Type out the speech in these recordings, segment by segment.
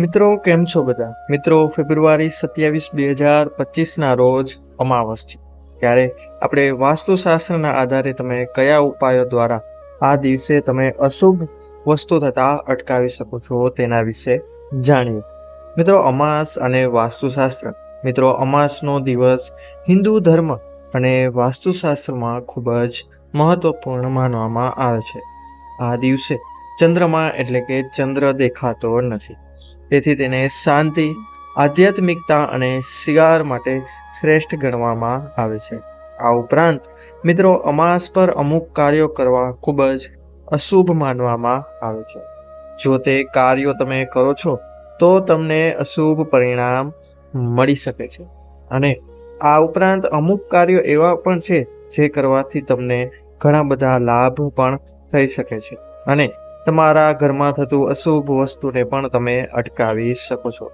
મિત્રો, કેમ છો બધા? મિત્રો, ફેબ્રુઆરી સત્યાવીસ બે હજાર પચીસના રોજ અમાવસ છે. ત્યારે આપણે વાસ્તુશાસ્ત્રના આધારે તમે કયા ઉપાયો દ્વારા આ દિવસે તમે અશુભ વસ્તુ થતા અટકાવી શકો છો તેના વિશે જાણીએ. મિત્રો, અમાસ અને વાસ્તુશાસ્ત્ર. મિત્રો, અમાસનો દિવસ હિન્દુ ધર્મ અને વાસ્તુશાસ્ત્રમાં ખૂબ જ મહત્વપૂર્ણ માનવામાં આવે છે. આ દિવસે ચંદ્રમા એટલે કે ચંદ્ર દેખાતો નથી. તેથી તેને શાંતિ, આધ્યાત્મિકતા અને શિગાર માટે શ્રેષ્ઠ ગણવામાં આવે છે. આ ઉપરાંત, મિત્રો, અમાસ પર અમુક કાર્યો કરવા ખૂબ જ અશુભ માનવામાં આવે છે. જો તે કાર્યો તમે કરો છો, તો તમને અશુભ પરિણામ મળી શકે છે. અને આ ઉપરાંત અમુક કાર્યો એવા પણ છે જે કરવાથી તમને ઘણા બધા લાભ પણ થઈ શકે છે. અને તમારા ઘરમાં થતું અશુભ વસ્તુને પણ તમે અટકાવી શકો છો.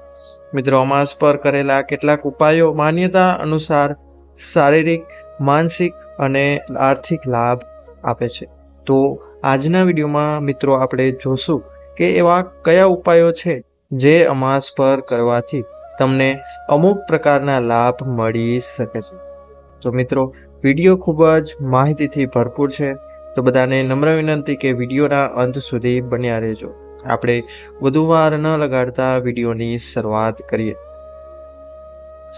મિત્રો, અમાસ પર કરેલા કેટલાક ઉપાયો માન્યતા અનુસાર શારીરિક, માનસિક અને આર્થિક લાભ આપે છે. તો આજના વિડીયોમાં મિત્રો આપણે જોશું કે એવા કયા ઉપાયો છે જે અમાસ પર કરવાથી તમને અમુક પ્રકારના લાભ મળી શકે છે. તો મિત્રો, વીડિયો ખૂબ જ માહિતીથી ભરપૂર છે. તો બધાને નમ્ર વિનંતી કે વિડીયોના અંત સુધી બન્યા રહેજો. આપણે વધુ વાર ન લગાડતા વિડીયોની શરૂઆત કરીએ.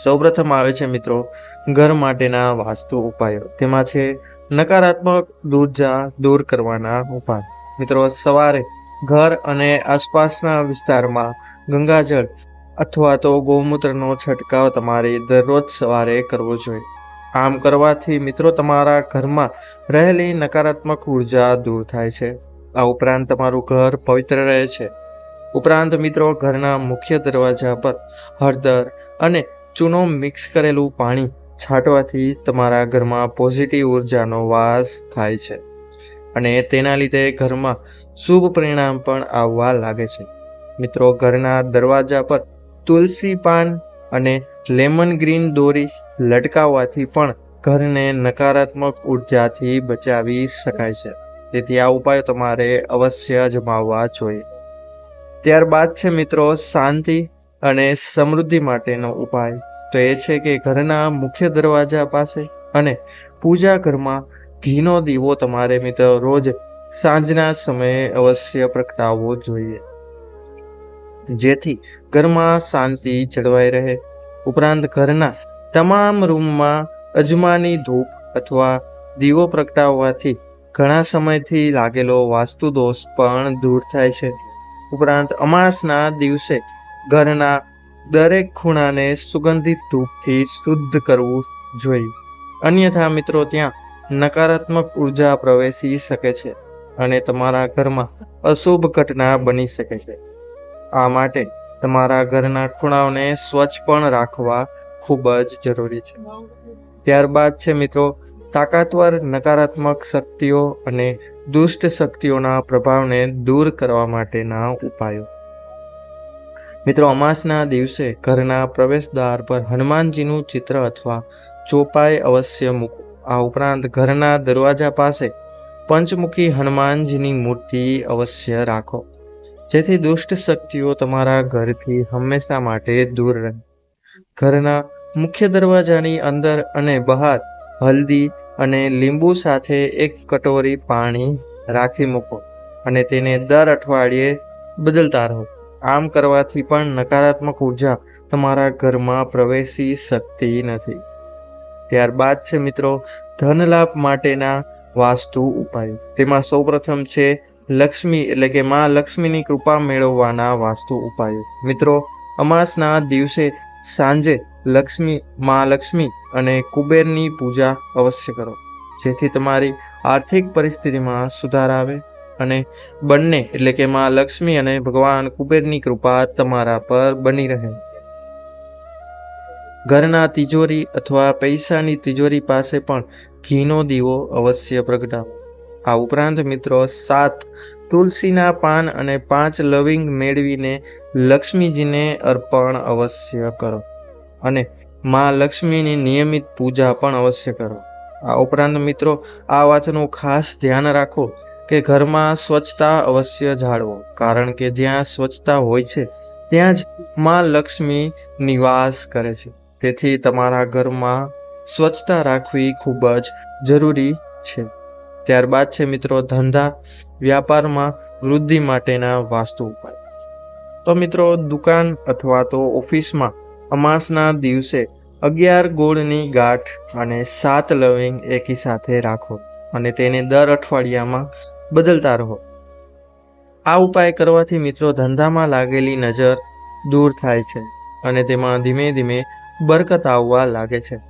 સૌપ્રથમ આવે છે મિત્રો, ઘર માટેના વાસ્તુ ઉપાયો. તેમાં છે નકારાત્મક ઊર્જા દૂર કરવાના ઉપાય. મિત્રો, સવારે ઘર અને આસપાસના વિસ્તારમાં ગંગાજળ અથવા તો ગૌમૂત્રનો છંટકાવ તમારે દરરોજ સવારે કરવો જોઈએ. આમ કરવાથી મિત્રો તમારા ઘરમાં રહેલી નકારાત્મક ઊર્જા દૂર થાય છે. આ ઉપરાંત તમારું ઘર પવિત્ર રહે છે. ઉપરાંત મિત્રો ઘરના મુખ્ય દરવાજા પર હળદર અને ચૂનો મિક્સ કરેલું પાણી છાંટવાથી તમારા ઘરમાં પોઝિટિવ ઉર્જાનો વાસ થાય છે અને તેના લીધે ઘરમાં શુભ પરિણામ પણ આવવા લાગે છે. મિત્રો ઘરના દરવાજા પર તુલસી પાન અને લેમન ગ્રીન દોરી લટકાવવાથી પણ ઘરને નકારાત્મક ઉર્જાથી બચાવી શકાય છે. તેથી આ ઉપાયો તમારે અવશ્ય અજમાવવા જોઈએ. ત્યારબાદ છે મિત્રો, શાંતિ અને સમૃદ્ધિ માટેનો ઉપાય. તો એ છે કે ઘરના મુખ્ય દરવાજા પાસે અને પૂજા ઘરમાં ઘીનો દીવો તમારે મિત્રો રોજ સાંજના સમયે અવશ્ય પ્રગટાવવો જોઈએ. જેથી ઘરમાં શાંતિ જળવાઈ રહે. ઉપરાંત ઘરના તમામ રૂમમાં અજમાની ધૂપ અથવા દીવો પ્રગટાવવાથી ઘણા સમયથી લાગેલો વાસ્તુ દોષ પણ દૂર થાય છે. ઉપરાંત અમાસના દિવસે ઘરના દરેક ખૂણાને સુગંધિત ધૂપથી શુદ્ધ કરવું જોઈએ. અન્યથા મિત્રો, ત્યાં નકારાત્મક ઊર્જા પ્રવેશી શકે છે અને તમારા ઘરમાં અશુભ ઘટના બની શકે છે. આ માટે તમારા ઘરના ખૂણાઓને સ્વચ્છ પણ રાખવા ખૂબ જ જરૂરી છે. ત્યારબાદ છે મિત્રો, તાકાતવર, નકારાત્મક શક્તિઓ અને દુષ્ટ શક્તિઓના પ્રભાવને દૂર કરવા માટેના ઉપાયો. મિત્રો, અમાસના દિવસે ઘરના પ્રવેશદ્વાર પર હનુમાનજીનું ચિત્ર અથવા ચોપાઈ અવશ્ય મૂકો. આ ઉપરાંત ઘરના દરવાજા પાસે પંચમુખી હનુમાનજીની મૂર્તિ અવશ્ય રાખો. જેથી દુષ્ટ શક્તિઓ તમારા ઘરથી હંમેશા માટે દૂર રહે. ઘરના મુખ્ય દરવાજાની અંદર અને બહાર હલ્દી અને લીંબુ સાથે એક કટોરી પાણી રાખી મૂકો અને તેને દર અઠવાડિયે બદલતા રહો. આમ કરવાથી પણ નકારાત્મક ઊર્જા તમારા ઘરમાં પ્રવેશી શકતી નથી. ત્યારબાદ છે મિત્રો ધન લાભ માટેના વાસ્તુ ઉપાય. તેમાં સૌપ્રથમ છે લક્ષ્મી, એટલે કે માં લક્ષ્મીની કૃપા મેળવવાના વાસ્તુ ઉપાયો. મિત્રો, અમાસના દિવસે સાંજે લક્ષ્મી, મા લક્ષ્મી અને કુબેરની પૂજા અવશ્ય કરો, જેથી તમારી આર્થિક પરિસ્થિતિમાં સુધાર આવે અને બંને, એટલે કે મા લક્ષ્મી અને ભગવાન કુબેરની કૃપા તમારા પર બની રહે. ઘરના તિજોરી અથવા પૈસાની તિજોરી પાસે પણ ઘીનો દીવો અવશ્ય પ્રગટાવો. આ ઉપરાંત મિત્રો, સાત તુલસીના પાન અને પાંચ લવિંગ મેળવીને લક્ષ્મીજીને અર્પણ અવશ્ય કરો. અને માં લક્ષ્મીની નિયમિત પૂજા પણ અવશ્ય કરો. આ ઉપરાંત મિત્રો, આ વાતનું ખાસ ધ્યાન રાખો કે ઘરમાં સ્વચ્છતા અવશ્ય જાળવો. કારણ કે જ્યાં સ્વચ્છતા હોય છે, ત્યાં જ માં લક્ષ્મી નિવાસ કરે છે. તેથી તમારા ઘરમાં સ્વચ્છતા રાખવી ખૂબ જ જરૂરી છે. ત્યારબાદ છે મિત્રો, ધંધા વ્યાપારમાં વૃદ્ધિ માટેના વાસ્તુ ઉપાય. તો મિત્રો, દુકાન અથવા તો ઓફિસમાં અમાસના દિવસે અગિયાર ગોળની ગાંઠ અને સાત લવિંગ એકી સાથે રાખો અને તેને દર અઠવાડિયામાં બદલતા રહો. આ ઉપાય કરવાથી મિત્રો ધંધામાં લાગેલી નજર દૂર થાય છે અને તેમાં ધીમે ધીમે બરકત આવવા લાગે છે.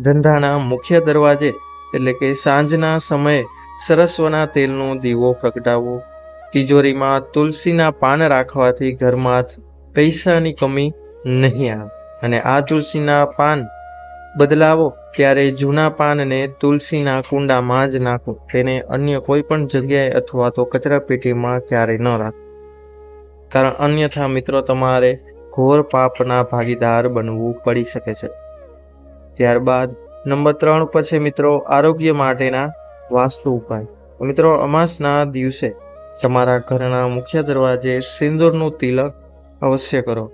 ધંધાના મુખ્ય દરવાજે એટલે કે સાંજના સમયે સરસ્વના તેલનો દીવો પ્રગટાવવો તિજોરીમાં તુલસીના પાન રાખવાથી ઘરમાં પૈસાની કમી નહીં આવે. અને આ તુલસીના પાન બદલાવો. ત્યારે જૂના પાનને તુલસીના કુંડામાં જ નાખો. તેને અન્ય કોઈ પણ જગ્યાએ અથવા તો કચરા પેટીમાં ક્યારેય ન રાખો. કારણ અન્યથા મિત્રો, તમારે ઘોર પાપના ભાગીદાર બનવું પડી શકે છે. ત્યારબાદ નંબર ત્રણ પછી મિત્રો, આરોગ્ય માટેના વાસ્તુ ઉપાય. મિત્રો, અમાસના દિવસે તમારા ઘરના મુખ્ય દરવાજે સિંદૂરનું તિલક અવશ્ય કરો.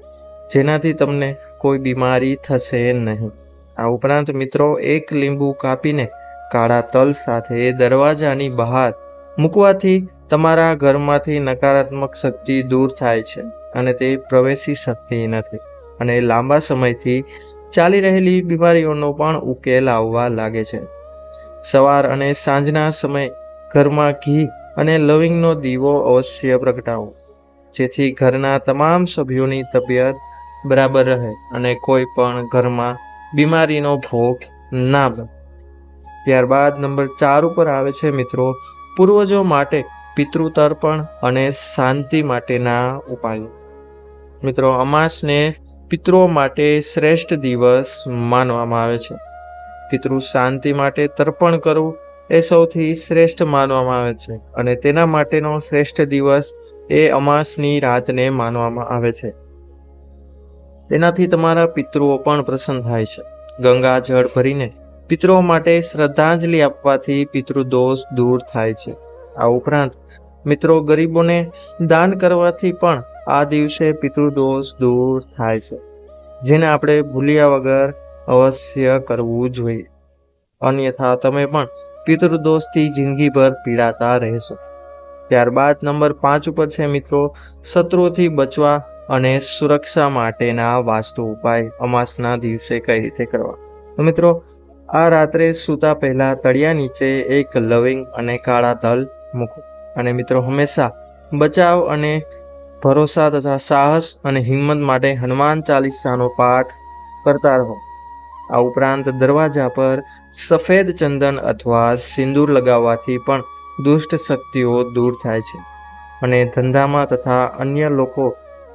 જેનાથી તમને કોઈ બીમારી થશે નહીં. આ ઉપરાંત મિત્રો એક લીંબુ કાપીને કાળા તલ સાથે દરવાજાની બહાર મૂકવાથી તમારા ઘરમાંથી નકારાત્મક શક્તિ દૂર થાય છે અને તે પ્રવેશી શકતી નથી અને લાંબા સમયથી ચાલી રહેલી બીમારીઓનો પણ ઉકેલ આવવા લાગે છે. સવાર અને સાંજના સમયે ઘરમાં ઘી અને લવિંગનો દીવો અવશ્ય પ્રગટાવો. જેથી ઘરના તમામ સભ્યોની તબિયત બરાબર રહે અને કોઈ પણ ઘરમાં બીમારીનો ભોગ ના બને. ત્યારબાદ નંબર ચાર ઉપર આવે છે મિત્રો, પૂર્વજો માટે પિતૃ તર્પણ અને શાંતિ માટેના ઉપાયો. મિત્રો, અમાસને પિતૃઓ માટે શ્રેષ્ઠ દિવસ માનવામાં આવે છે. પિતૃ શાંતિ માટે તર્પણ કરવું એ સૌથી શ્રેષ્ઠ માનવામાં આવે છે અને તેના માટેનો શ્રેષ્ઠ દિવસ એ અમાસની રાતને માનવામાં આવે છે. તેનાથી તમારા પિતૃઓ પણ પ્રસન્ન થાય છે. ગંગા જળ ભરીને પિતૃઓ માટે શ્રદ્ધાંજલિ આપવાથી પિતૃદોષ દૂર થાય છે. આ ઉપરાંત મિત્રો ગરીબોને દાન કરવાથી પણ આ દિવસે પિતૃદોષ દૂર થાય છે. જેને આપણે ભૂલ્યા વગર અવશ્ય કરવું જોઈએ. અન્યથા તમે પણ પિતૃદોષથી જિંદગીભર પીડાતા રહેશો. ત્યારબાદ નંબર પાંચ ઉપર છે મિત્રો શત્રુઓથી બચવા અને સુરક્ષા માટેના વાસ્તુ ઉપાય અમાસના દિવસે કઈ રીતે કરવા? તો મિત્રો, આ રાત્રે સૂતા પહેલા તળિયા નીચે એક લવિંગ અને કાળા તલ મૂકો. અને મિત્રો, હંમેશા બચાવ અને ભરોસા તથા સાહસ અને હિંમત માટે હનુમાન ચાલીસાનો પાઠ કરતા રહો. આ ઉપરાંત દરવાજા પર સફેદ ચંદન અથવા સિંદૂર લગાવવાથી પણ દુષ્ટ શક્તિઓ દૂર થાય છે. અને ધંધામાં તથા અન્ય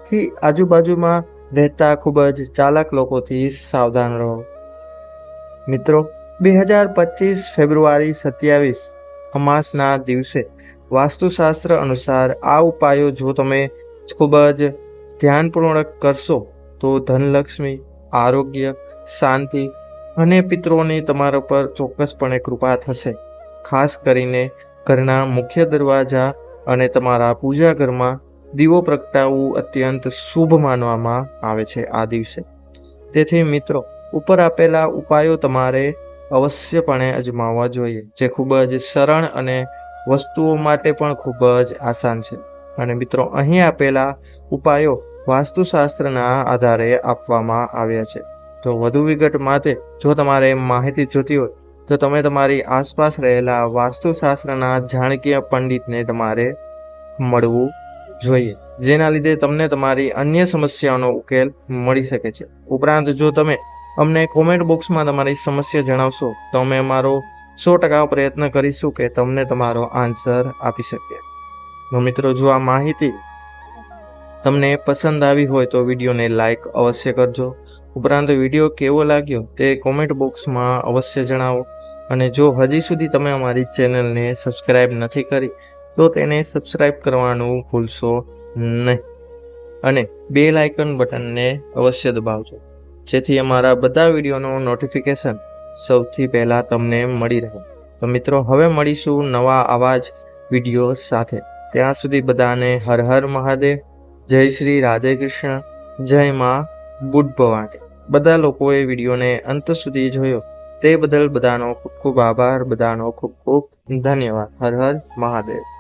લોકોથી આજુબાજુમાં રહેતા ખૂબ જ ચાલાક લોકોથી સાવધાન રહો. મિત્રો, બે હજાર પચીસ ફેબ્રુઆરી સત્યાવીસ, અમાસના દિવસે વાસ્તુશાસ્ત્ર અનુસાર આ ઉપાયો જો તમે ખૂબ જ ધ્યાનપૂર્વક કરશો, તો ધનલક્ષ્મી, આરોગ્ય, શાંતિ અને પિતૃઓની તમારા પર ચોક્કસપણે કૃપા થશે. ખાસ કરીને ઘરના મુખ્ય દરવાજા અને તમારા પૂજા ઘરમાં દીવો પ્રગટાવવું અત્યંત શુભ માનવામાં આવે છે આ દિવસે. તેથી મિત્રો, ઉપર આપેલા ઉપાયો તમારે અવશ્યપણે અજમાવવા જોઈએ, જે ખૂબ જ સરળ અને વસ્તુઓ માટે પણ ખૂબ જ આસાન છે. અને મિત્રો, અહીં આપેલા ઉપાયો વાસ્તુશાસ્ત્રના આધારે આપવામાં આવ્યા છે. તો વધુ વિગત માટે, જો તમારે માહિતી જોતી હોય, તો તમે તમારી આસપાસ રહેલા વાસ્તુશાસ્ત્રના જાણકીય પંડિતને તમારે મળવું જોઈએ. જેના લીધે તમને તમારી અન્ય સમસ્યાઓનો ઉકેલ મળી શકે છે. ઉપરાંત જો તમે અમને કોમેન્ટ બોક્સમાં તમારી સમસ્યા જણાવશો, તો અમે અમારો સો ટકા પ્રયત્ન કરીશું કે તમને તમારો આન્સર આપી શકીએ. મિત્રો, જો આ માહિતી તમને પસંદ આવી હોય તો વિડીયોને લાઈક અવશ્ય કરજો. ઉપરાંત વીડિયો કેવો લાગ્યો તે કોમેન્ટ બોક્સમાં અવશ્ય જણાવો. અને જો હજી સુધી તમે અમારી ચેનલને સબસ્ક્રાઈબ નથી કરી તો તેને સબસ્ક્રાઈબ કરવાનું ભૂલશો નહીં. અને બે લાઇકન બટનને અવશ્ય દબાવજો. જેથી અમારા બધા વિડીયોનું નોટિફિકેશન સૌથી પહેલાં તમને મળી રહે. તો મિત્રો, હવે મળીશું નવા આવા જ વીડિયો સાથે. ત્યાં સુધી બધાને હર હર મહાદેવ. જય શ્રી રાધે કૃષ્ણ. જય માં બુટ ભવાટી બધા લોકોએ વિડીયોને અંત સુધી જોયો. તે બદલ બધાનો ખૂબ ખૂબ આભાર. બધાનો ખૂબ ખૂબ ધન્યવાદ. હર હર મહાદેવ.